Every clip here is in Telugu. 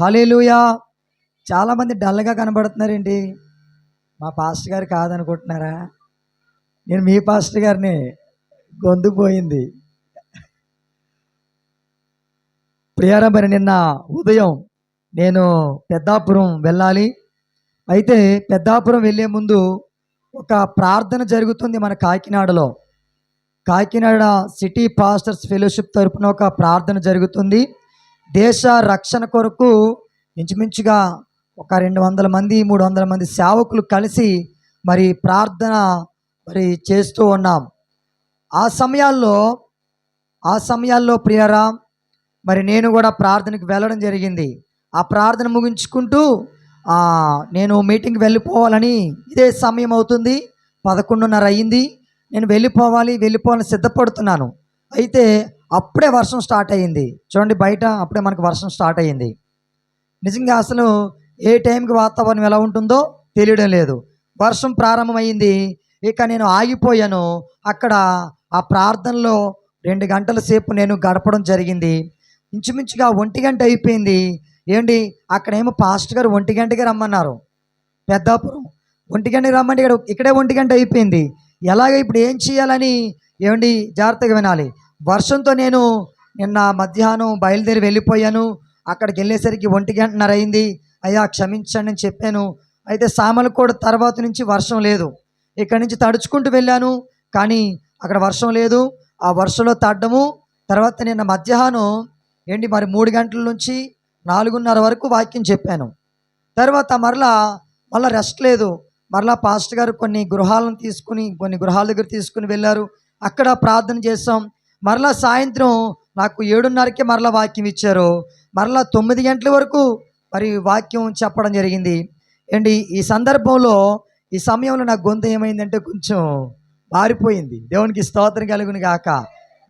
హలేలుయా చాలామంది డల్గా కనబడుతున్నారేంటి? మా పాస్టర్ గారు కాదనుకుంటున్నారా? నేను మీ పాస్టర్ గారిని గొంతు పోయింది. ప్రియారా మరి నిన్న ఉదయం నేను పెద్దాపురం వెళ్ళాలి. అయితే పెద్దాపురం వెళ్ళే ముందు ఒక ప్రార్థన జరుగుతుంది మన కాకినాడలో. కాకినాడ సిటీ పాస్టర్స్ ఫెలోషిప్ తరపున ఒక ప్రార్థన జరుగుతుంది. దేశ రక్షణ కొరకు ఇంచుమించుగా ఒక రెండు వందల మంది మూడు వందల మంది సేవకులు కలిసి మరి ప్రార్థన మరి చేస్తూ ఉన్నాం. ఆ సమయాల్లో ఆ సమయాల్లో ప్రియరా మరి నేను కూడా ప్రార్థనకు వెళ్ళడం జరిగింది. ఆ ప్రార్థన ముగించుకుంటూ నేను మీటింగ్కి వెళ్ళిపోవాలని ఇదే సమయం అవుతుంది. పదకొండున్నర అయ్యింది నేను వెళ్ళిపోవాలి వెళ్ళిపోవాలని సిద్ధపడుతున్నాను. అయితే అప్పుడే వర్షం స్టార్ట్ అయ్యింది. చూడండి బయట అప్పుడే మనకు వర్షం స్టార్ట్ అయ్యింది. నిజంగా అసలు ఏ టైంకి వాతావరణం ఎలా ఉంటుందో తెలియడం లేదు. వర్షం ప్రారంభమైంది. ఇక నేను ఆగిపోయాను. అక్కడ ఆ ప్రార్థనలో రెండు గంటల సేపు నేను గడపడం జరిగింది. ఇంచుమించుగా ఒంటి గంట అయిపోయింది. ఏంటి? అక్కడేమో పాస్టర్ గారు ఒంటి గంటకి రమ్మన్నారు. పెద్దాపురం. ఒంటి గంటకి రమ్మంటే ఇక్కడ ఇక్కడే ఒంటి గంట అయిపోయింది. ఎలాగ ఇప్పుడు ఏం చేయాలని? ఏమండి? జాగ్రత్తగా వినాలి. వర్షంతో నేను నిన్న మధ్యాహ్నం బయలుదేరి వెళ్ళిపోయాను. అక్కడికి వెళ్ళేసరికి ఒంటి గంటన్నర అయింది. అయ్యా క్షమించండి అని చెప్పాను. అయితే సామలకోడ తర్వాత నుంచి వర్షం లేదు. ఇక్కడి నుంచి తడుచుకుంటూ వెళ్ళాను. కానీ అక్కడ వర్షం లేదు. ఆ వర్షంలో తడ్డము. తర్వాత నిన్న మధ్యాహ్నం ఏంటి మరి మూడు గంటల నుంచి నాలుగున్నర వరకు వాక్యం చెప్పాను. తర్వాత మరలా మళ్ళీ రెస్ట్ లేదు. మరలా పాస్టర్ గారు కొన్ని గృహాలను తీసుకుని కొన్ని గృహాల దగ్గర తీసుకుని వెళ్ళారు. అక్కడ ప్రార్థన చేసాం మరలా సాయంత్రం నాకు ఏడున్నరకే మరలా వాక్యం ఇచ్చారు. మరలా తొమ్మిది గంటల వరకు మరి వాక్యం చెప్పడం జరిగింది. అండి ఈ సందర్భంలో ఈ సమయంలో నా గొంతు ఏమైందంటే కొంచెం మారిపోయింది. దేవునికి స్తోత్రం కలుగును గాక.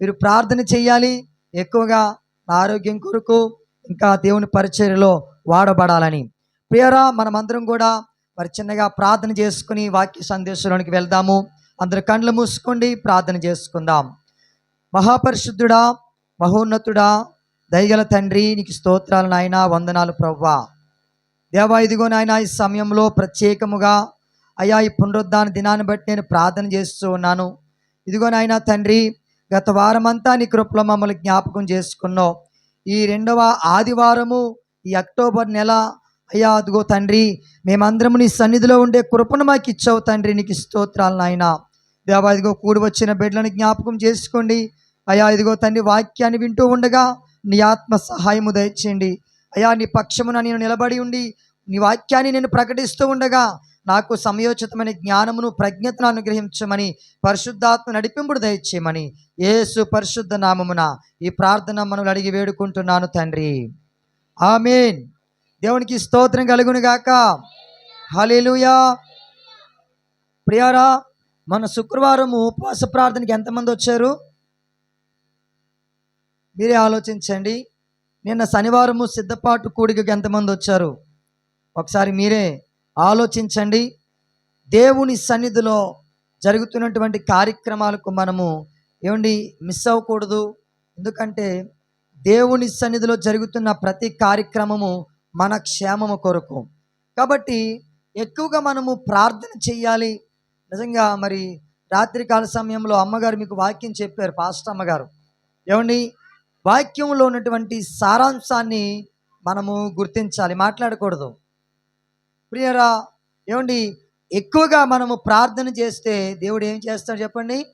మీరు ప్రార్థన చేయాలి. ఎక్కువగా నా ఆరోగ్యం కొరకు ఇంకా దేవుని పరిచర్యలో వాడబడాలని. ప్రియరా మనమందరం కూడా మరి చిన్నగా ప్రార్థన చేసుకుని వాక్య సందేశంలోనికి వెళ్దాము. అందరు కండ్లు మూసుకోండి ప్రార్థన చేసుకుందాం. మహాపరిశుద్ధుడా మహోన్నతుడా దయగల తండ్రి నీకు స్తోత్రాలు నాయన వందనాలు ప్రవ్వా. దేవా ఇదిగో నాయన ఈ సమయంలో ప్రత్యేకముగా అయా ఈ పునరుద్ధాన దినాన్ని బట్టి నేను ప్రార్థన చేస్తూ ఉన్నాను. ఇదిగో నాయన తండ్రి గత వారమంతా నీ కృపలో మమ్మల్ని జ్ఞాపకం చేసుకున్నావు. ఈ రెండవ ఆదివారము ఈ అక్టోబర్ నెల అయ్యా అదిగో తండ్రి మేమందరము నీ సన్నిధిలో ఉండే కృపను మాకు ఇచ్చావు తండ్రి నీకు స్తోత్రాలు నాయన. దేవా ఇదిగో కూడి వచ్చిన బిడ్డలను జ్ఞాపకం చేసుకోండి. అయ్యా ఇదిగో తండ్రి వాక్యాన్ని వింటూ ఉండగా నీ ఆత్మ సహాయము దయచేయండి. అయ్యా నీ పక్షమున నేను నిలబడి ఉండి నీ వాక్యాన్ని నేను ప్రకటిస్తూ ఉండగా నాకు సమయోచితమైన జ్ఞానమును ప్రజ్ఞతను అనుగ్రహించమని పరిశుద్ధాత్మ నడిపింపుడు దయచేయమని యేసు పరిశుద్ధ నామమున ఈ ప్రార్థన మనం అడిగి వేడుకుంటున్నాను తండ్రి. ఆమెన్. దేవునికి స్తోత్రం కలుగునుగాక హలేలుయా ప్రియారా మన శుక్రవారము ఉపవాస ప్రార్థనకి ఎంతమంది వచ్చారు? మీరే ఆలోచించండి. నిన్న శనివారము సిద్ధపాటు కూడికకి ఎంతమంది వచ్చారు? ఒకసారి మీరే ఆలోచించండి. దేవుని సన్నిధిలో జరుగుతున్నటువంటి కార్యక్రమాలకు మనము ఏమండి మిస్ అవ్వకూడదు. ఎందుకంటే దేవుని సన్నిధిలో జరుగుతున్న ప్రతి కార్యక్రమము మన క్షేమము కొరకు. కాబట్టి ఎక్కువగా మనము ప్రార్థన చెయ్యాలి. నిజంగా మరి రాత్రికాల సమయంలో అమ్మగారు మీకు వాక్యం చెప్పారు పాస్టర్ అమ్మగారు. ఏమండి? వాక్యంలో ఉన్నటువంటి సారాంశాన్ని మనము గుర్తించాలి మాట్లాడకూడదు. ప్రియరా ఏమండి? ఎక్కువగా మనము ప్రార్థన చేస్తే దేవుడు ఏం చేస్తాడు చెప్పండి?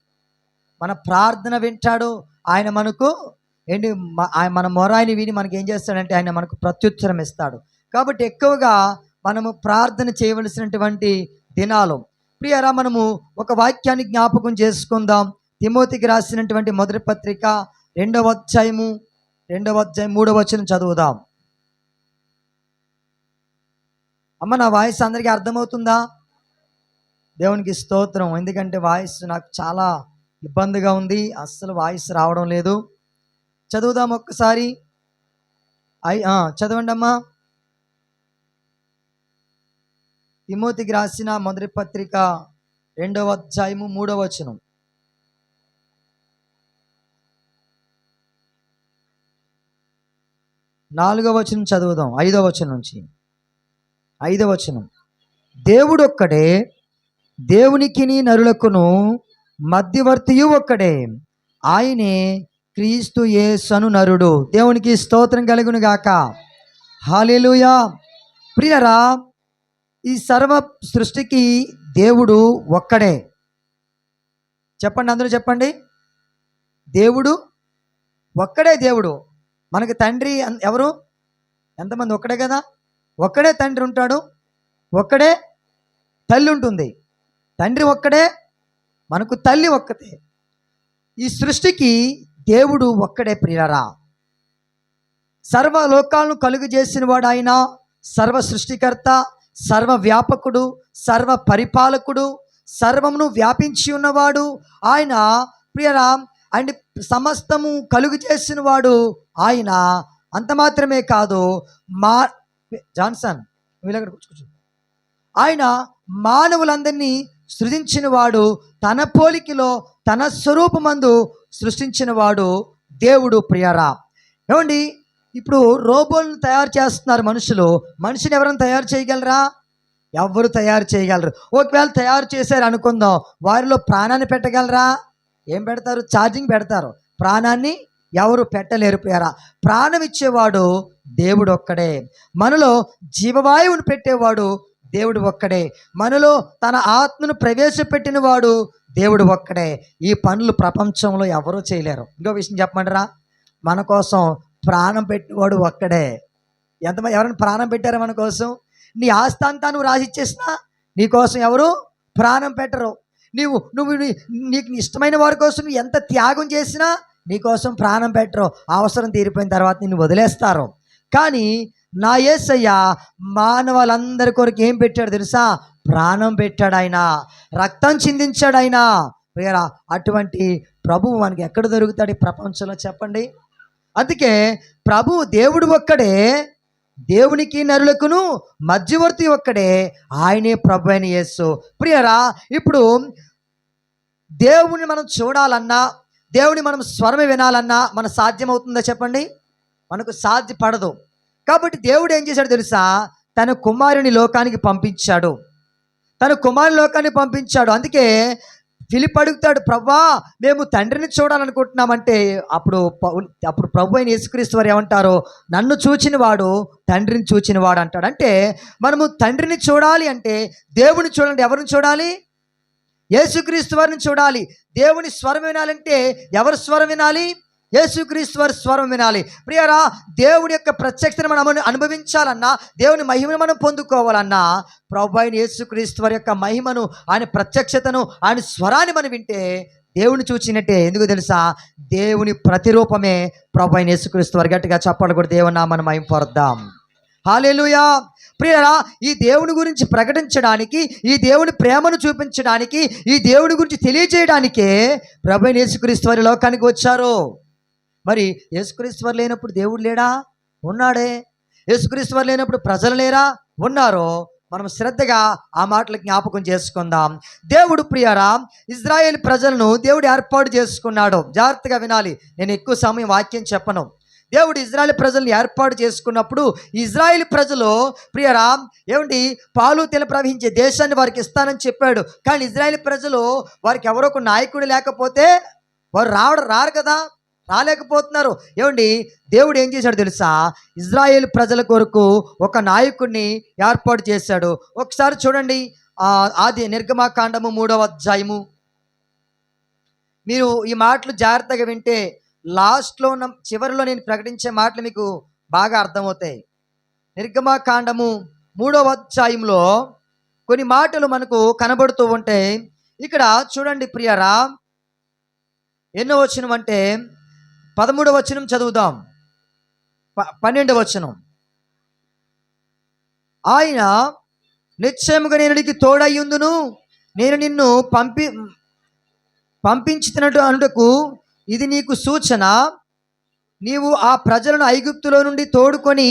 మన ప్రార్థన వింటాడు. ఆయన మనకు ఏంటి? ఆయన మన మొరాయిని విని మనకి ఏం చేస్తాడంటే ఆయన మనకు ప్రత్యుత్తరం ఇస్తాడు. కాబట్టి ఎక్కువగా మనము ప్రార్థన చేయవలసినటువంటి దినాలు. ప్రియరా మనము ఒక వాక్యాన్ని జ్ఞాపకం చేసుకుందాం. తిమోతికి రాసినటువంటి మొదటి పత్రిక రెండవ అధ్యాయము రెండవ అధ్యాయం మూడవ వచనం చదువుదాం. అమ్మ నా వాయిస్ అందరికీ అర్థమవుతుందా? దేవునికి స్తోత్రం. ఎందుకంటే వాయిస్ నాకు చాలా ఇబ్బందిగా ఉంది. అస్సలు వాయిస్ రావడం లేదు. చదువుదాం ఒక్కసారి. ఐ చదవండి అమ్మా. తిమోతికి రాసిన మొదటి పత్రిక రెండవ అధ్యాయము మూడవ వచనం నాలుగో వచనం చదువుదాం. ఐదో వచనం నుంచి. ఐదో వచనం. దేవుడు ఒక్కడే దేవునికిని నరులకును మధ్యవర్తియు ఒక్కడే. ఆయనే క్రీస్తు యేసను నరుడు. దేవునికి స్తోత్రం కలుగును గాక హాలేలుయా ప్రియరా ఈ సర్వ సృష్టికి దేవుడు ఒక్కడే. చెప్పండి అందరూ చెప్పండి. దేవుడు ఒక్కడే దేవుడు. మనకి తండ్రి అన్- ఎవరు? ఎంతమంది? ఒక్కడే కదా? ఒక్కడే తండ్రి ఉంటాడు. ఒక్కడే తల్లి ఉంటుంది. తండ్రి ఒక్కడే మనకు తల్లి ఒక్కతే. ఈ సృష్టికి దేవుడు ఒక్కడే ప్రియరా సర్వ లోకాలను కలుగు చేసిన వాడు ఆయన సర్వ సృష్టికర్త సర్వ వ్యాపకుడు సర్వ పరిపాలకుడు సర్వమును వ్యాపించి ఉన్నవాడు. ఆయన ప్రియరా అండ్ సమస్తము కలుగు చేసిన వాడు ఆయన అంత మాత్రమే కాదు మా జాన్సన్ కూర్చో, ఆయన మానవులందరినీ సృజించిన వాడు తన పోలికలో తన స్వరూపమందు సృష్టించిన వాడు దేవుడు ప్రియరా. ఏమండి ఇప్పుడు రోబోలను తయారు చేస్తున్నారు మనుషులు. మనిషిని ఎవరైనా తయారు చేయగలరా? ఎవరు తయారు చేయగలరు? ఒకవేళ తయారు చేశారు అనుకుందాం వారిలో ప్రాణాన్ని పెట్టగలరా? ఏం పెడతారు? ఛార్జింగ్ పెడతారు. ప్రాణాన్ని ఎవరు పెట్టలేరు ప్రియరా? ప్రాణం ఇచ్చేవాడు దేవుడు ఒక్కడే. మనలో జీవవాయువును పెట్టేవాడు దేవుడు ఒక్కడే. మనలో తన ఆత్మను ప్రవేశపెట్టిన వాడు దేవుడు ఒక్కడే. ఈ పనులు ప్రపంచంలో ఎవరూ చేయలేరు. ఇంకో విషయం చెప్పమంటారా? మన కోసం ప్రాణం పెట్టినవాడు ఒక్కడే. ఎంతమంది ఎవరైనా ప్రాణం పెట్టారు మన కోసం? నీ ఆస్తి అంతా నువ్వు రాసిచ్చేసినా నీ కోసం ఎవరు ప్రాణం పెట్టరు. నీవు నువ్వు నీకు ఇష్టమైన వారి కోసం నువ్వు ఎంత త్యాగం చేసినా నీకోసం ప్రాణం పెట్టరు. అవసరం తీరిపోయిన తర్వాత నిన్ను వదిలేస్తారు. కానీ నా ఏసయ్య మానవాళ్ళందరి కొరకు ఏం పెట్టాడు తెలుసా? ప్రాణం పెట్టాడు ఆయన. రక్తం చిందించాడు ఆయన. అటువంటి ప్రభువు మనకి ఎక్కడ దొరుకుతాడు ఈ ప్రపంచంలో చెప్పండి? అందుకే ప్రభు దేవుడు ఒక్కడే దేవునికి నరులకును మధ్యవర్తి ఒక్కడే ఆయనే ప్రభు అని యేసు. ప్రియరా ఇప్పుడు దేవుని మనం చూడాలన్నా దేవుని మనం స్వరం వినాలన్నా మన సాధ్యమవుతుందా చెప్పండి? మనకు సాధ్యపడదు కాబట్టి దేవుడు ఏం చేశాడు తెలుసా? తన కుమారుని లోకానికి పంపించాడు. తన కుమారుని లోకాన్ని పంపించాడు. అందుకే ఫిలిప్ అడుగుతాడు ప్రభా మేము తండ్రిని చూడాలనుకుంటున్నామంటే అప్పుడు అప్పుడు ప్రభు అయిన యేసుక్రీస్తు వారు ఏమంటారు? నన్ను చూచిన వాడు తండ్రిని చూచిన వాడు అంటాడు. అంటే మనము తండ్రిని చూడాలి అంటే దేవుని చూడండి ఎవరిని చూడాలి? యేసుక్రీస్తు వారిని చూడాలి. దేవుని స్వరం వినాలంటే ఎవరి స్వరం వినాలి? యేసుక్రీస్తు వారి స్వరం వినాలి. ప్రియరా దేవుని యొక్క ప్రత్యక్షతను మనం అనుభవించాలన్నా దేవుని మహిమను మనం పొందుకోవాలన్నా ప్రభు అయిన యేసుక్రీస్తు వారి యొక్క మహిమను ఆయన ప్రత్యక్షతను ఆయన స్వరాన్ని మనం వింటే దేవుని చూచినట్టే. ఎందుకు తెలుసా? దేవుని ప్రతిరూపమే ప్రభు అయిన యేసుక్రీస్తు వారి. గట్టిగా చెప్పాలి కూడా దేవుని మనం మహిమ పొరద్దాం హాలేలుయా. ప్రియరా ఈ దేవుని గురించి ప్రకటించడానికి ఈ దేవుని ప్రేమను చూపించడానికి ఈ దేవుని గురించి తెలియజేయడానికే ప్రభు యేసుక్రీస్తు వారి లోకానికి వచ్చారు. మరి యేసుక్రీస్తు వారు లేనప్పుడు దేవుడు లేడా? ఉన్నాడే. యేసుక్రీస్తు వారు లేనప్పుడు ప్రజలు లేరా? ఉన్నారో మనం శ్రద్ధగా ఆ మాటలు జ్ఞాపకం చేసుకుందాం. దేవుడు ప్రియరా ఇజ్రాయేల్ ప్రజలను దేవుడు ఏర్పాటు చేసుకున్నాడు. జాగ్రత్తగా వినాలి. నేను ఎక్కువ సమయం వాక్యం చెప్పను. దేవుడు ఇజ్రాయెల్ ప్రజలను ఏర్పాటు చేసుకున్నప్పుడు ఇజ్రాయెల్ ప్రజలు ప్రియరా ఏమండి? పాలు తెల ప్రవహించే దేశాన్ని వారికి ఇస్తానని చెప్పాడు. కానీ ఇజ్రాయెల్ ప్రజలు వారికి ఎవరో ఒక నాయకుడు లేకపోతే వారు రావడం రారు కదా? రాలేకపోతున్నారు. ఏమండి? దేవుడు ఏం చేశాడు తెలుసా? ఇజ్రాయేల్ ప్రజల కొరకు ఒక నాయకుడిని ఏర్పాటు చేశాడు. ఒకసారి చూడండి ఆ, ఆది నిర్గమాకాండము మూడవ అధ్యాయము. మీరు ఈ మాటలు జాగ్రత్తగా వింటే లాస్ట్లో ఉన్న చివరిలో నేను ప్రకటించే మాటలు మీకు బాగా అర్థమవుతాయి. నిర్గమాకాండము మూడవ అధ్యాయంలో కొన్ని మాటలు మనకు కనబడుతూ ఉంటాయి ఇక్కడ చూడండి ప్రియరా ఎన్నో వచనం అంటే పదమూడవ వచనం చదువుదాం. ప- పన్నెండవ వచనం. ఆయన నిశ్చయముగా నేను నీకు తోడయ్యుందును నేను నిన్ను పంపి పంపించినట్టు అనుటకు ఇది నీకు సూచన. నీవు ఆ ప్రజలను ఐగుప్తులో నుండి తోడుకొని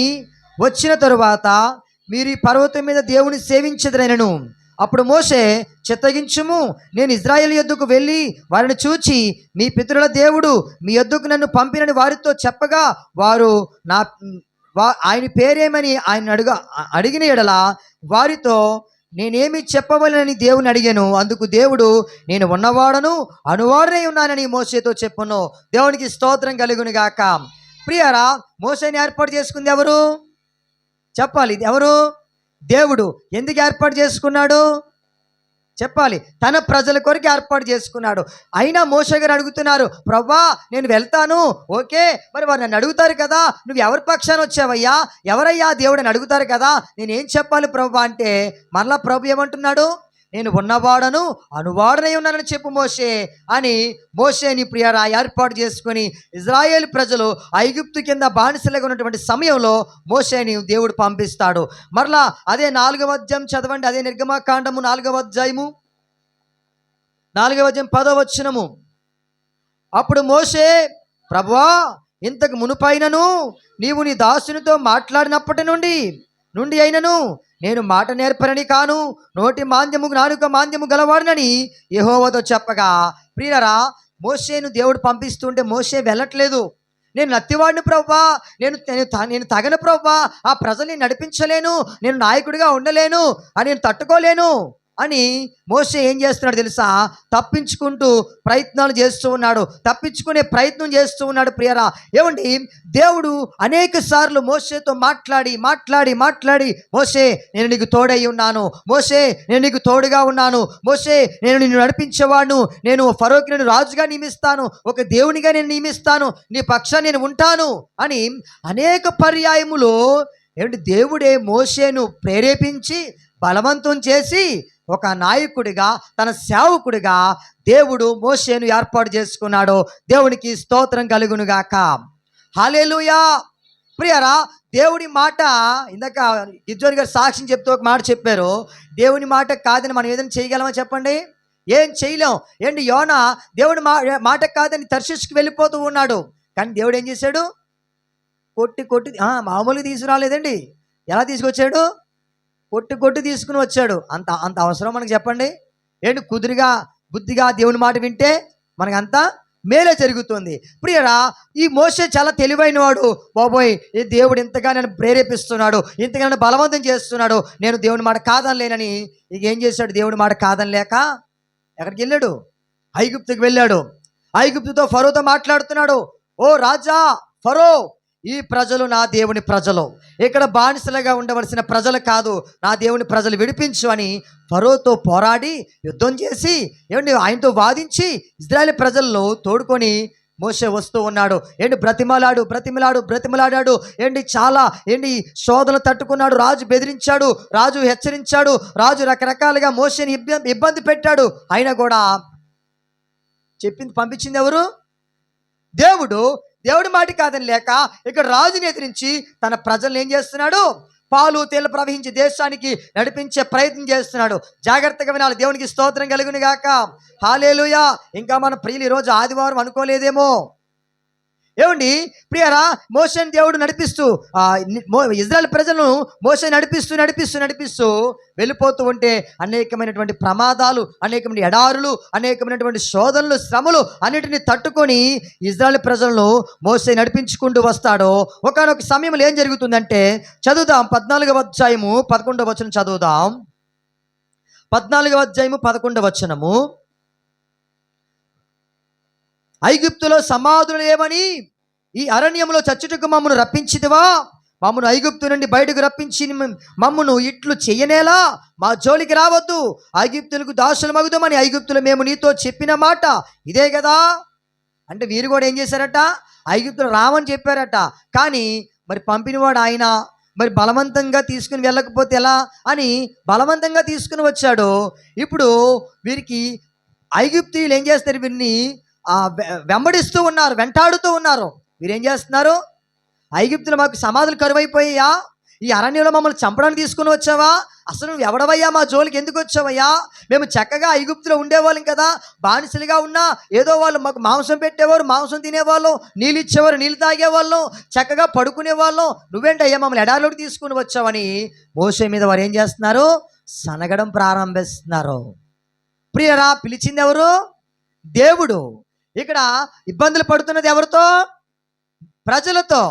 వచ్చిన తరువాత మీరు ఈ పర్వతం మీద దేవుని సేవించదనను అప్పుడు మోసే చిత్తగించుము నేను ఇజ్రాయెల్ యొద్దకు వెళ్ళి వారిని చూచి మీ పితరుల దేవుడు మీ యొద్దకు నన్ను పంపినని వారితో చెప్పగా వారు నా వా ఆయన పేరేమని ఆయన అడుగ అడిగిన ఎడల వారితో నేనేమి చెప్పవలనని దేవుని అడిగాను. అందుకు దేవుడు నేను ఉన్నవాడను అనువాడనే ఉన్నానని మోసేతో చెప్పును. దేవునికి స్తోత్రం కలుగును గాక. ప్రియరా మోసేని ఏర్పాటు చేసుకుంది ఎవరు? చెప్పాలి ఎవరు? దేవుడు ఎందుకు ఏర్పాటు చేసుకున్నాడు? చెప్పాలి. తన ప్రజల కొరకు ఏర్పాటు చేసుకున్నాడు. అయినా మోస గారు అడుగుతున్నారు ప్రవ్వా నేను వెళ్తాను. ఓకే మరి వారు నన్ను అడుగుతారు కదా. నువ్వు ఎవరి పక్షాన వచ్చావయ్యా? ఎవరయ్యా? దేవుడని అడుగుతారు కదా. నేనేం చెప్పాలి ప్రవ్వా? అంటే మరలా ప్రభు ఏమంటున్నాడు? నేను ఉన్నవాడను అనువాడనై ఉన్నానని చెప్పు మోషే అని మోసేని ప్రియరా ఏర్పాటు చేసుకొని ఇజ్రాయేల్ ప్రజలు ఐగుప్తు కింద బానిసలుగా ఉన్నటువంటి సమయంలో మోసేని దేవుడు పంపిస్తాడు. మరలా అదే నాలుగవ అధ్యాయం చదవండి అదే నిర్గమాకాండము నాలుగవ అధ్యాయము. నాలుగవ అధ్యాయం పదవ అప్పుడు మోషే ప్రభువా ఇంతకు మునుపైనను నీవు నీ దాసునితో మాట్లాడినప్పటి నుండి నుండి అయినను నేను మాట నేర్పరని కాను నోటి మాంద్యము నానుక మాంద్యము గలవాడినని యహోవతో చెప్పగా ప్రియరా మోషేను దేవుడు పంపిస్తుంటే మోషే వెళ్ళట్లేదు. నేను నత్తివాడిని ప్రవ్వా నేను నేను త- నేను ప్రవ్వా ఆ ప్రజల్ని నడిపించలేను నేను నాయకుడిగా ఉండలేను అని నేను తట్టుకోలేను. అని మోసే ఏం చేస్తున్నాడు తెలుసా? తప్పించుకుంటూ ప్రయత్నాలు చేస్తూ ఉన్నాడు. తప్పించుకునే ప్రయత్నం చేస్తూ ఉన్నాడు ప్రియరా. ఏమండి? దేవుడు అనేక సార్లు మోసేతో మాట్లాడి మాట్లాడి మాట్లాడి మోసే నేను నీకు తోడై ఉన్నాను. మోసే నేను నీకు తోడుగా ఉన్నాను. మోసే నేను నిన్ను నడిపించేవాడు నేను ఫరోకి నేను రాజుగా నియమిస్తాను. ఒక దేవునిగా నేను నియమిస్తాను. నీ పక్షాన్ని నేను ఉంటాను. అని అనేక పర్యాయములు ఏమిటి దేవుడే మోసేను ప్రేరేపించి బలవంతం చేసి ఒక నాయకుడిగా తన సేవకుడిగా దేవుడు మోషేను ఏర్పాటు చేసుకున్నాడు. దేవునికి స్తోత్రం కలుగునుగాక. హాలేలుయా ప్రియరా దేవుడి మాట ఇందాక గిజ్జోని గారు సాక్ష్యం చెప్తూ ఒక మాట చెప్పారు. దేవుని మాట కాదని మనం ఏదైనా చేయగలమా చెప్పండి? ఏం చేయలేం. ఏంటి యోన దేవుడి మా మాట కాదని తర్శిష్కి వెళ్ళిపోతూ ఉన్నాడు. కానీ దేవుడు ఏం చేశాడు? కొట్టి కొట్టి మామూలుగా తీసుకురాలేదండి. ఎలా తీసుకొచ్చాడు? కొట్టి కొట్టి తీసుకుని వచ్చాడు. అంత అంత అవసరం మనకు చెప్పండి? ఏంటి? కుదిరిగా బుద్ధిగా దేవుని మాట వింటే మనకంతా మేలే జరుగుతుంది. ప్రియరా ఈ మోసే చాలా తెలివైన వాడు బాబోయ్ ఈ దేవుడు ఇంతగా నన్ను ప్రేరేపిస్తున్నాడు ఇంతగా నన్ను బలవంతం చేస్తున్నాడు. నేను దేవుని మాట కాదనలేనని ఇక ఏం చేశాడు? దేవుడి మాట కాదనలేక ఎక్కడికి వెళ్ళాడు? ఐగుప్తుకి వెళ్ళాడు. ఐగుప్తుతో ఫరోతో మాట్లాడుతున్నాడు. ఓ రాజా ఫరో ఈ ప్రజలు నా దేవుని ప్రజలు. ఇక్కడ బానిసలుగా ఉండవలసిన ప్రజలు కాదు నా దేవుని ప్రజలు విడిపించు అని ఫరోతో పోరాడి యుద్ధం చేసి ఏమండి ఆయనతో వాదించి ఇజ్రాయెల్ ప్రజల్లో తోడుకొని మోసే వస్తూ ఉన్నాడు. ఏంటి బ్రతిమలాడు బ్రతిమలాడు బ్రతిమలాడాడు. ఏంటి చాలా ఏంటి శోధనలు తట్టుకున్నాడు రాజు బెదిరించాడు రాజు హెచ్చరించాడు రాజు రకరకాలుగా మోసేని ఇబ్బంది ఇబ్బంది పెట్టాడు. అయినా కూడా చెప్పింది పంపించింది ఎవరు? దేవుడు దేవుడి మాట కాదని లేక ఇక్కడ రాజుని ఎదిరించి తన ప్రజల్ని ఏం చేస్తున్నాడు? పాలు తేలు ప్రవహించి దేశానికి నడిపించే ప్రయత్నం చేస్తున్నాడు. జాగ్రత్తగా వినాలి. దేవునికి స్తోత్రం కలుగునిగాక హాలేలుయా. ఇంకా మన ప్రియులు ఈరోజు ఆదివారం అనుకోలేదేమో. ఏమండి? ప్రియరా మోషన్ దేవుడు నడిపిస్తూ ఇజ్రాయల్ ప్రజలను మోస నడిపిస్తూ నడిపిస్తూ నడిపిస్తూ వెళ్ళిపోతూ ఉంటే అనేకమైనటువంటి ప్రమాదాలు అనేకమైన ఎడారులు అనేకమైనటువంటి శోధనలు శ్రమలు అన్నిటిని తట్టుకొని ఇజ్రాయల్ ప్రజలను మోసే నడిపించుకుంటూ వస్తాడో ఒకనొక సమయంలో ఏం జరుగుతుందంటే చదువుదాం పద్నాలుగవ అధ్యాయము పదకొండవ వచనం చదువుదాం. పద్నాలుగవ అధ్యాయము పదకొండవ వచనము. ఐగుప్తులో సమాధులు ఏమని? ఈ అరణ్యంలో చచ్చుటకు మమ్మను రప్పించిదివా మమ్మను ఐగుప్తు నుండి బయటకు రప్పించి మమ్మను ఇట్లు చెయ్యనేలా మా జోలికి రావద్దు. ఐగుప్తులకు దాసులు మగుదామని ఐగుప్తులు మేము నీతో చెప్పిన మాట. ఇదే కదా అంటే వీరు కూడా ఏం చేశారట? ఐగుప్తులు రామని చెప్పారట. కానీ మరి పంపినవాడు ఆయన మరి బలవంతంగా తీసుకుని వెళ్ళకపోతే ఎలా? అని బలవంతంగా తీసుకుని వచ్చాడు. ఇప్పుడు వీరికి ఐగుప్తీయులు ఏం చేస్తారు వీరిని? వెంబడిస్తూ ఉన్నారు వెంటాడుతూ ఉన్నారు. మీరేం చేస్తున్నారు? ఐగిప్తులు మాకు సమాధులు కరువైపోయాయా? ఈ అరణ్యంలో మమ్మల్ని చంపడానికి తీసుకుని వచ్చావా? అసలు నువ్వు ఎవడవయ్యా? మా జోలికి ఎందుకు వచ్చావయ్యా? మేము చక్కగా ఐగుప్తులో ఉండేవాళ్ళం కదా. బానిసలుగా ఉన్నా ఏదో వాళ్ళు మాకు మాంసం పెట్టేవారు మాంసం తినేవాళ్ళం నీళ్ళు ఇచ్చేవారు నీళ్ళు తాగేవాళ్ళం చక్కగా పడుకునేవాళ్ళం. నువ్వేంటయ్యా మమ్మల్ని ఎడారిలోకి తీసుకుని వచ్చావని మోసే మీద వారు ఏం చేస్తున్నారు? సనగడం ప్రారంభిస్తున్నారు. ప్రియరా పిలిచింది ఎవరు? దేవుడు. ఇక్కడ ఇబ్బందులు పడుతున్నది ఎవరితో? ప్రజలతో.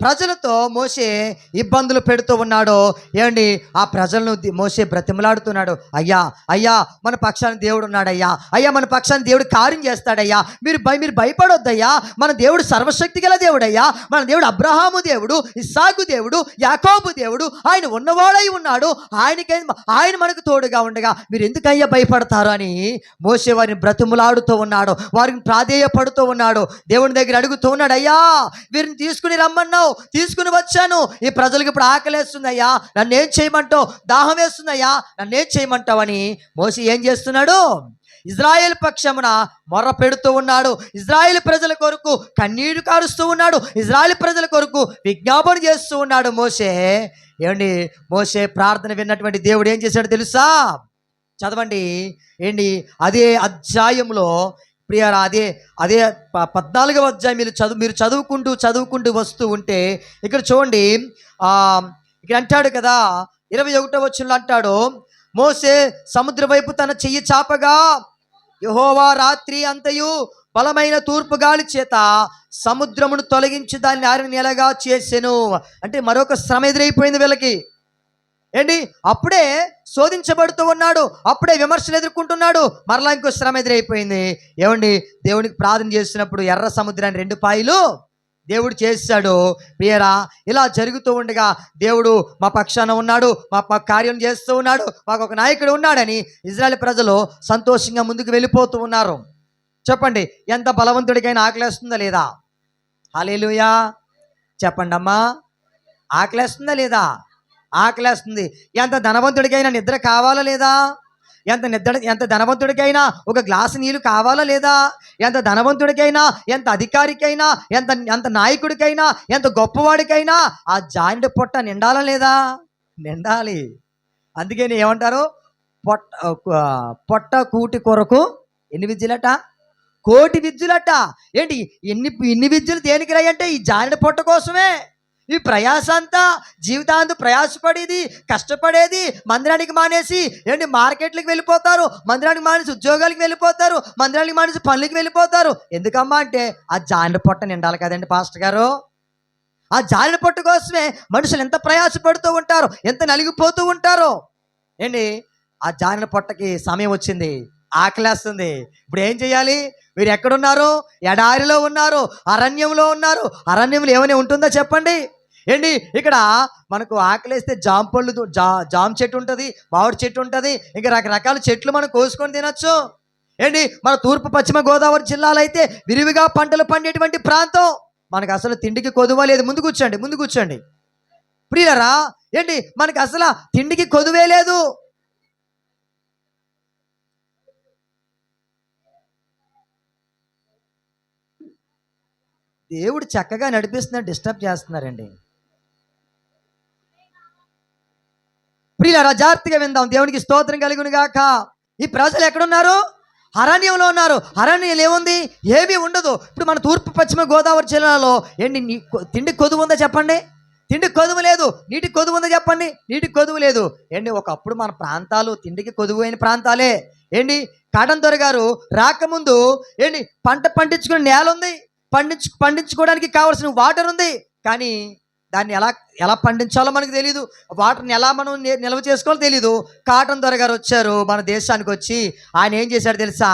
ప్రజలతో మోసే ఇబ్బందులు పెడుతూ ఉన్నాడో. ఏమండి ఆ ప్రజలను మోసే బ్రతిమలాడుతున్నాడు. అయ్యా అయ్యా మన పక్షాన్ని దేవుడు ఉన్నాడయ్యా. అయ్యా మన పక్షాన్ని దేవుడు కార్యం చేస్తాడయ్యా. మీరు భయ మీరు భయపడొద్దయ్యా. మన దేవుడు సర్వశక్తి గల దేవుడయ్యా. మన దేవుడు అబ్రహాము దేవుడు ఇస్సాకు దేవుడు యాకోబు దేవుడు ఆయన ఉన్నవాడై ఉన్నాడు. ఆయనకే ఆయన మనకు తోడుగా ఉండగా మీరు ఎందుకయ్యా భయపడతారు అని మోసే వారిని బ్రతిమలాడుతూ ఉన్నాడు. వారిని ప్రాధేయపడుతూ ఉన్నాడు. దేవుని దగ్గర అడుగుతూ ఉన్నాడు అయ్యా వీరిని తీసుకుని రమ్మన్నావు. తీసుకుని వచ్చాను. ఈ ప్రజలకు ఇప్పుడు ఆకలేస్తుందయ్యా. నన్ను ఏం చేయమంటావు? దాహం వేస్తుందయ్యా. నన్ను ఏం చేయమంటావు అని మోసి ఏం చేస్తున్నాడు? ఇజ్రాయేల్ పక్షమున మొర్ర పెడుతూ ఉన్నాడు. ఇజ్రాయేల్ ప్రజల కొరకు కన్నీరు కారుస్తూ ఉన్నాడు. ఇజ్రాయేల్ ప్రజల కొరకు విజ్ఞాపన చేస్తూ ఉన్నాడు మోసే ఏమండి? మోసే ప్రార్థన విన్నటువంటి దేవుడు ఏం చేశాడు తెలుసా? చదవండి. ఏంటి? అదే అధ్యాయంలో ప్రియారా అదే అదే ప- పద్నాలుగవ అధ్యాయం మీరు చదువు మీరు చదువుకుంటూ చదువుకుంటూ వస్తూ ఉంటే ఇక్కడ చూడండి ఇక్కడ అంటాడు కదా ఇరవై ఒకటో వచ్చంలో అంటాడు మోసే సముద్ర వైపు తన చెయ్యి చాపగా యహోవా రాత్రి అంతయు బలమైన తూర్పు గాలి చేత సముద్రమును తొలగించి దాన్ని ఆరిన నెలగా చేసెను. అంటే మరొక శ్రమ ఎదురైపోయింది వీళ్ళకి. ఏంటి? అప్పుడే శోధించబడుతూ ఉన్నాడు. అప్పుడే విమర్శలు ఎదుర్కొంటున్నాడు. మరలా ఇంకో శ్రమ ఎదురైపోయింది. ఏమండి? దేవునికి ప్రార్థన చేసినప్పుడు ఎర్ర సముద్రాన్ని రెండు పాయలు దేవుడు చేశాడు. ప్రియరా ఇలా జరుగుతూ ఉండగా దేవుడు మా పక్షాన ఉన్నాడు. మా మా కార్యం చేస్తూ ఉన్నాడు. మాకు ఒక నాయకుడు ఉన్నాడని ఇజ్రాయెల్ ప్రజలు సంతోషంగా ముందుకు వెళ్ళిపోతూ ఉన్నారు. చెప్పండి ఎంత బలవంతుడికైనా ఆకలేస్తుందా లేదా? హాలేలుయా చెప్పండి అమ్మా ఆకలేస్తుందా లేదా? ఆకలేస్తుంది. ఎంత ధనవంతుడికైనా నిద్ర కావాలా లేదా? ఎంత నిద్ర ఎంత ధనవంతుడికైనా ఒక గ్లాసు నీళ్ళు కావాలా లేదా? ఎంత ధనవంతుడికైనా ఎంత అధికారికైనా ఎంత ఎంత నాయకుడికైనా ఎంత గొప్పవాడికైనా ఆ జాయింట్ పొట్ట నిండాలా లేదా? నిండాలి. అందుకని ఏమంటారు? పొట్ట పొట్ట కూటి కొరకు ఎన్ని విద్యలట? కోటి విద్యులట. ఏంటి? ఎన్ని ఇన్ని విద్యలు దేనికి రాయంటే ఈ జాయిన పొట్ట కోసమే. ఈ ప్రయాస అంతా జీవితాంతం ప్రయాసపడేది కష్టపడేది మందిరానికి మానేసి ఏంటి మార్కెట్లకు వెళ్ళిపోతారు మందిరానికి మానేసి ఉద్యోగాలకు వెళ్ళిపోతారు మందిరానికి మానేసి పనులకి వెళ్ళిపోతారు. ఎందుకమ్మా అంటే ఆ జాయిన పొట్ట నిండాలి కదండి పాస్టర్ గారు. ఆ జాలిన పొట్టు కోసమే మనుషులు ఎంత ప్రయాసపడుతూ ఉంటారు ఎంత నలిగిపోతూ ఉంటారో. ఏంటి ఆ జాలిన పొట్టకి సమయం వచ్చింది ఆకలేస్తుంది. ఇప్పుడు ఏం చేయాలి? మీరు ఎక్కడున్నారు? ఎడారిలో ఉన్నారు అరణ్యంలో ఉన్నారు. అరణ్యంలో ఏమైనా ఉంటుందో చెప్పండి? ఏంటి? ఇక్కడ మనకు ఆకలేస్తే జామ పళ్ళు జా జామ చెట్టు ఉంటుంది మామిడి చెట్టు ఉంటుంది ఇంకా రకరకాల చెట్లు మనం కోసుకొని తినచ్చు. ఏంటి? మన తూర్పు పశ్చిమ గోదావరి జిల్లాలో అయితే విరివిగా పంటలు పండేటువంటి ప్రాంతం. మనకు అసలు తిండికి కొదువ లేదు. ముందు కూర్చోండి ముందు కూర్చోండి. ప్రియరా ఏంటి? మనకి అసలు తిండికి కొదువే లేదు. దేవుడు చక్కగా నడిపిస్తున్నారు డిస్టర్బ్ చేస్తున్నారండి. ప్రియులారా జాగ్రత్తగా విందాం. దేవునికి స్తోత్రం కలుగును గాక. ఈ ప్రజలు ఎక్కడున్నారు? అరణ్యంలో ఉన్నారు. అరణ్యం ఏముంది? ఏమీ ఉండదు. ఇప్పుడు మన తూర్పు పశ్చిమ గోదావరి జిల్లాలో ఏంటి? నీ తిండి కొదువు ఉందా చెప్పండి? తిండి కొదువు లేదు. నీటి కొదువు ఉందా చెప్పండి? నీటి కొదువు లేదు. ఏంటి? ఒకప్పుడు మన ప్రాంతాలు తిండికి కొదువు అయిన ప్రాంతాలే. ఏంటి? కాటంతొర గారు రాకముందు ఏంటి? పంట పండించుకునే నేల ఉంది. పండించు పండించుకోవడానికి కావాల్సిన వాటర్ ఉంది. కానీ దాన్ని ఎలా ఎలా పండించాలో మనకు తెలియదు వాటర్ని ఎలా మనం నిల్వ చేసుకోవాలో తెలియదు కాటన్ దొర గారు వచ్చారు మన దేశానికి వచ్చి. ఆయన ఏం చేశాడు తెలుసా?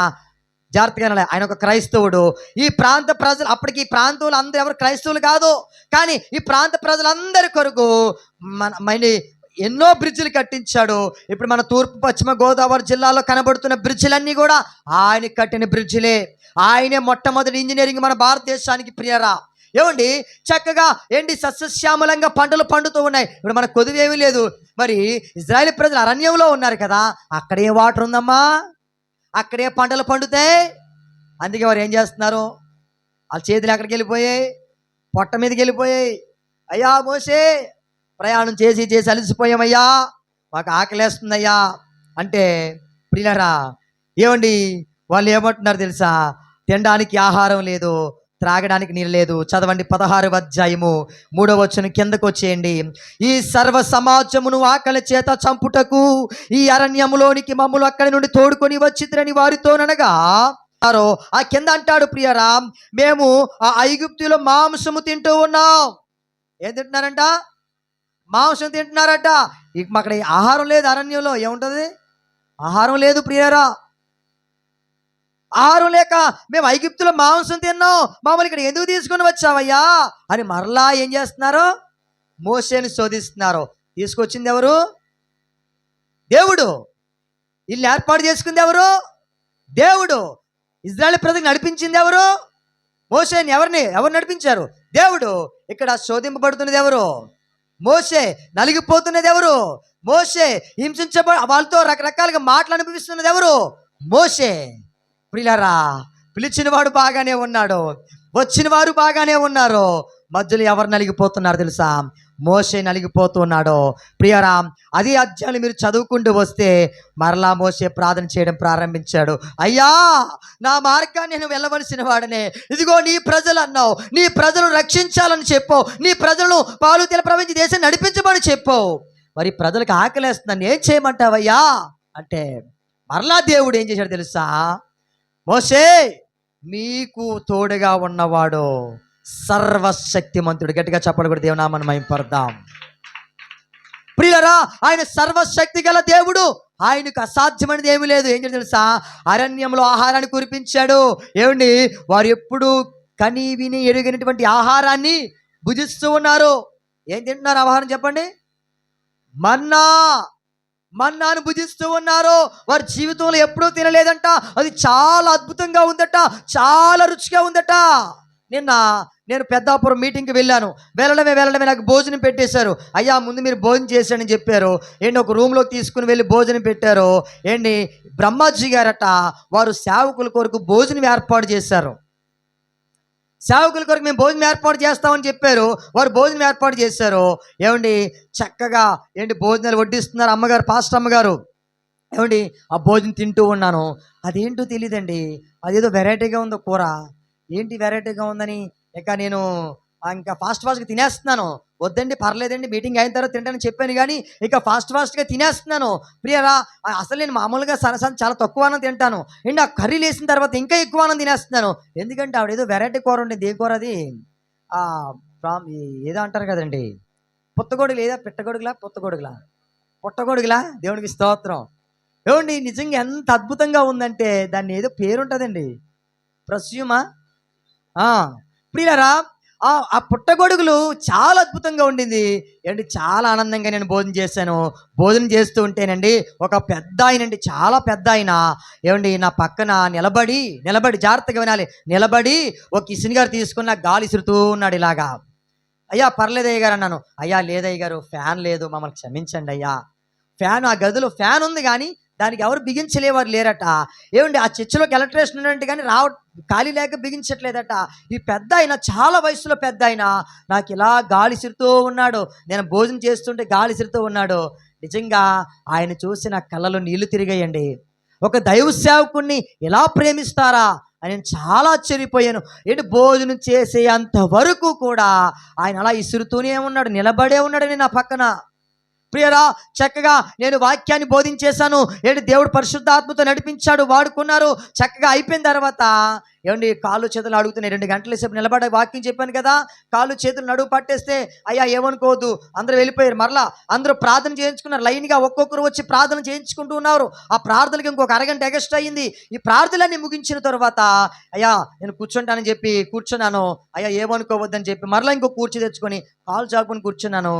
జాగ్రత్తగా ఆయన ఒక క్రైస్తవుడు. ఈ ప్రాంత ప్రజలు అప్పటికి ఈ ప్రాంతంలో అందరూ ఎవరు క్రైస్తవులు కాదు. కానీ ఈ ప్రాంత ప్రజలందరి కొరకు మన మన ఎన్నో బ్రిడ్జిలు కట్టించాడు. ఇప్పుడు మన తూర్పు పశ్చిమ గోదావరి జిల్లాలో కనబడుతున్న బ్రిడ్జిలన్నీ కూడా ఆయన కట్టిన బ్రిడ్జిలే. ఆయనే మొట్టమొదటి ఇంజనీరింగ్ మన భారతదేశానికి ప్రియరా. ఏమండి? చక్కగా ఏంటి సస్యశ్యామలంగా పంటలు పండుతూ ఉన్నాయి. ఇప్పుడు మనకు కొదువు ఏమీ లేదు. మరి ఇజ్రాయెల్ ప్రజలు అరణ్యంలో ఉన్నారు కదా అక్కడే వాటర్ ఉందమ్మా. అక్కడే పంటలు పండుతాయి. అందుకే వారు ఏం చేస్తున్నారు? వాళ్ళ చేతులు ఎక్కడికి వెళ్ళిపోయాయి? పొట్ట మీదకి వెళ్ళిపోయాయి. అయ్యా మోసే ప్రయాణం చేసి చేసి అలసిపోయామయ్యా. మాకు ఆకలేస్తుందయ్యా. అంటే ప్రియులరా ఏమండి? వాళ్ళు ఏమంటున్నారు తెలుసా? తినడానికి ఆహారం లేదు. త్రాగడానికి నీళ్ళు లేదు. చదవండి పదహారు అధ్యాయము మూడవ వచ్చిన కిందకు వచ్చేయండి. ఈ సర్వ సమాజమును ఆకలి చేత చంపుటకు ఈ అరణ్యములోనికి మమ్మల్ని అక్కడి నుండి తోడుకొని వచ్చిద్రని వారితోననగా అరో ఆ కింద అంటాడు ప్రియరా మేము ఆ ఐగుప్తులో మాంసము తింటూ ఉన్నాం. ఏం తింటున్నారంట? మాంసం తింటున్నారట. ఇక అక్కడ ఆహారం లేదు అరణ్యంలో. ఏముంటుంది? ఆహారం లేదు ప్రియరా. ఆరు లేక మేము ఐగిప్తులో మాంసం తిన్నాం. మమ్మల్ని ఇక్కడ ఎందుకు తీసుకొని వచ్చావయ్యా? అని మరలా ఏం చేస్తున్నారు? మోసేని శోధిస్తున్నారు. తీసుకొచ్చింది ఎవరు? దేవుడు. ఇల్లు ఏర్పాటు చేసుకుంది ఎవరు? దేవుడు. ఇజ్రాయల్ ప్రజలకు నడిపించింది ఎవరు? మోసేని ఎవరిని? ఎవరు నడిపించారు? దేవుడు. ఇక్కడ శోధింపబడుతున్నది ఎవరు? మోసే నలిగిపోతున్నది ఎవరు? మోసే హింసించబ వాళ్ళతో రకరకాలుగా మాటలు అనిపిస్తున్నది ఎవరు? మోసే ప్రిలరా పిలిచిన వాడు బాగానే ఉన్నాడు. వచ్చిన వారు బాగానే ఉన్నారు. మధ్యలో ఎవరు నలిగిపోతున్నారు తెలుసా? మోసే నలిగిపోతున్నాడు ప్రియరా అది అధ్యాయులు మీరు చదువుకుంటూ వస్తే మరలా మోసే ప్రార్థన చేయడం ప్రారంభించాడు. అయ్యా నా మార్గాన్ని నేను వెళ్ళవలసిన వాడనే. ఇదిగో నీ ప్రజలు అన్నావు. నీ ప్రజలు రక్షించాలని చెప్పు. నీ ప్రజలను పాలు తెలప్రవించి దేశం నడిపించమని చెప్పు. మరి ప్రజలకు ఆకలేస్తుందని ఏం చేయమంటావయ్యా? అంటే మరలా దేవుడు ఏం చేశాడు తెలుసా? మోసే మీకు తోడుగా ఉన్నవాడు సర్వశక్తిమంతుడు. గట్టిగా చెప్పడం కూడా దేవునామని మేము పడదాం ప్రియులరా ఆయన సర్వశక్తి గల దేవుడు. ఆయనకు అసాధ్యమైనది ఏమీ లేదు. ఏం తెలుసా? అరణ్యంలో ఆహారాన్ని కురిపించాడు. ఏమండి? వారు ఎప్పుడు కని విని ఎరుగినటువంటి ఆహారాన్ని భుజిస్తూ ఉన్నారు. ఏం తింటున్నారు? ఆహారం చెప్పండి. మన్నా మన్నాను భుజిస్తూ ఉన్నారో వారి జీవితంలో ఎప్పుడూ తినలేదంట. అది చాలా అద్భుతంగా ఉందట. చాలా రుచిగా ఉందట. నిన్న నేను పెద్దాపురం మీటింగ్కి వెళ్ళాను. వెళ్ళడమే వెళ్ళడమే నాకు భోజనం పెట్టేశారు. అయ్యా ముందు మీరు భోజనం చేశారని చెప్పారు. ఏంటి ఒక రూమ్లోకి తీసుకుని వెళ్ళి భోజనం పెట్టారు. ఏంటి బ్రహ్మాజీ గారట వారు సేవకుల కొరకు భోజనం ఏర్పాటు చేశారు. సేవకుల కొరకు మేము భోజనం ఏర్పాటు చేస్తామని చెప్పారు. వారు భోజనం ఏర్పాటు చేశారు. ఏమండి? చక్కగా ఏంటి భోజనాలు వడ్డిస్తున్నారు అమ్మగారు పాస్టర్ అమ్మగారు. ఏమండి? ఆ భోజనం తింటూ ఉన్నాను. అదేంటో తెలియదండి అదేదో వెరైటీగా ఉందో కూర. ఏంటి వెరైటీగా ఉందని? ఇక నేను ఇంకా ఫాస్ట్ ఫాస్ట్గా తినేస్తున్నాను. వద్దండి పర్లేదండి మీటింగ్ అయిన తర్వాత తింటానని చెప్పాను కానీ ఇంకా ఫాస్ట్ ఫాస్ట్గా తినేస్తున్నాను. ప్రియరా ఆ, అసలు నేను మామూలుగా సరసన చాలా తక్కువ అన్నం తింటాను. అండ్ ఆ కర్రీ వేసిన తర్వాత ఇంకా ఎక్కువ అన్నం తినేస్తున్నాను. ఎందుకంటే ఆవిడ ఏదో వెరైటీ కూర ఉండేది ఏ కూర అది? ఏదో అంటారు కదండి. పుత్తగొడుగు లేదా పిట్టగొడుగులా పుత్తగొడుగులా? పుట్టగొడుగులా? దేవునికి స్తోత్రం. ఏమండి నిజంగా ఎంత అద్భుతంగా ఉందంటే దాన్ని ఏదో పేరుంటుందండి. ప్రస్యూమా? ప్రియులరా ఆ పుట్టగొడుగులు చాలా అద్భుతంగా ఉండింది. ఏంటి చాలా ఆనందంగా నేను భోజనం చేశాను. భోజనం చేస్తూ ఉంటేనండి ఒక పెద్ద ఆయనండి చాలా పెద్ద ఆయన. ఏమండి నా పక్కన నిలబడి నిలబడి జాగ్రత్తగా వినాలి. నిలబడి ఒక కిషన్ గారు తీసుకున్న గాలి ఇసురుతూ ఉన్నాడు ఇలాగా. అయ్యా పర్లేదు అయ్య గారు అన్నాను. అయ్యా లేదయ్య గారు ఫ్యాన్ లేదు మమ్మల్ని క్షమించండి అయ్యా. ఫ్యాన్ ఆ గదిలో ఫ్యాన్ ఉంది కానీ దానికి ఎవరు బిగించలేవారు లేరట. ఏమండి ఆ చర్చిలోకి ఎలక్ట్రేషన్ ఉన్నట్టు కానీ రావ ఖాళీ లేక బిగించట్లేదట. ఈ పెద్ద ఆయన చాలా వయసులో పెద్ద ఆయన నాకు ఇలా గాలి సిరుతూ ఉన్నాడు. నేను భోజనం చేస్తుంటే గాలి సిరుతూ ఉన్నాడు. నిజంగా ఆయన చూసి నా కళ్ళలో నీళ్ళు తిరిగాయండి. ఒక దైవ సేవకుణ్ణి ఎలా ప్రేమిస్తారా అని నేను చాలా ఆశ్చర్యపోయాను. ఏంటి భోజనం చేసే అంత వరకు కూడా ఆయన అలా ఇసురుతూనే ఉన్నాడు నిలబడే ఉన్నాడని నా పక్కన. ప్రియరా చక్కగా నేను వాక్యాన్ని బోధించేశాను. ఏంటి దేవుడు పరిశుద్ధాత్మతో నడిపించాడు వాడుకున్నారు. చక్కగా అయిపోయిన తర్వాత ఏమండి కాళ్ళు చేతులు అడుగుతున్నాయి. రెండు గంటల సేపు నిలబడే వాక్యం చెప్పాను కదా. కాళ్ళు చేతులు నడువు పట్టేస్తే అయ్యా ఏమనుకోవద్దు. అందరూ వెళ్ళిపోయారు. మరలా అందరూ ప్రార్థన చేయించుకున్నారు. లైన్గా ఒక్కొక్కరు వచ్చి ప్రార్థన చేయించుకుంటూ ఉన్నారు. ఆ ప్రార్థనకి ఇంకొక అరగంట ఎగస్ట్ అయ్యింది ఈ ప్రార్థనలన్నీ ముగించిన తర్వాత అయ్యా నేను కూర్చుంటానని చెప్పి కూర్చున్నాను. అయ్యా ఏమనుకోవద్దని చెప్పి మరలా ఇంకో కూర్చి తెచ్చుకొని కాలు చాకుని కూర్చున్నాను.